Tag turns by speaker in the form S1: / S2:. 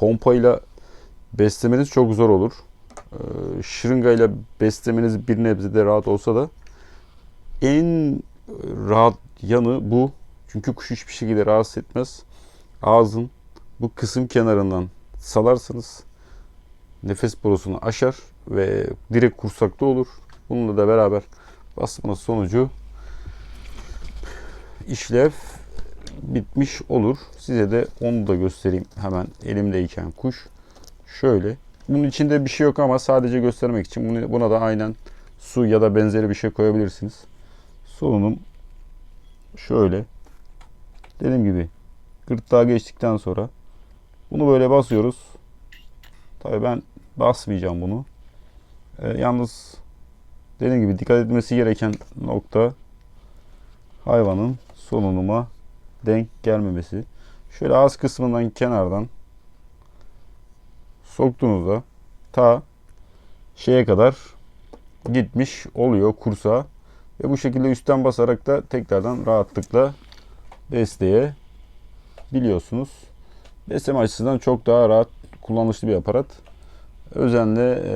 S1: pompayla beslemeniz çok zor olur. Ee, şırıngayla beslemeniz bir nebze de rahat olsa da en rahat yanı bu. Çünkü kuş hiçbir şekilde rahatsız etmez. Ağzın bu kısım kenarından salarsınız. Nefes borusunu aşar ve direkt kursakta olur. Bununla da beraber basmanız sonucu işlev bitmiş olur. Size de onu da göstereyim hemen elimdeyken kuş. Şöyle. Bunun içinde bir şey yok ama sadece göstermek için buna da aynen su ya da benzeri bir şey koyabilirsiniz. Solunum şöyle. Dediğim gibi gırtlağa geçtikten sonra bunu böyle basıyoruz. Tabii ben basmayacağım bunu. Ee, yalnız dediğim gibi dikkat etmesi gereken nokta hayvanın solunuma denk gelmemesi. Şöyle ağız kısmından kenardan soktuğunuzda ta şeye kadar gitmiş oluyor kursa ve bu şekilde üstten basarak da tekrardan rahatlıkla besleye biliyorsunuz. Besleme açısından çok daha rahat kullanışlı bir aparat. Özenle e,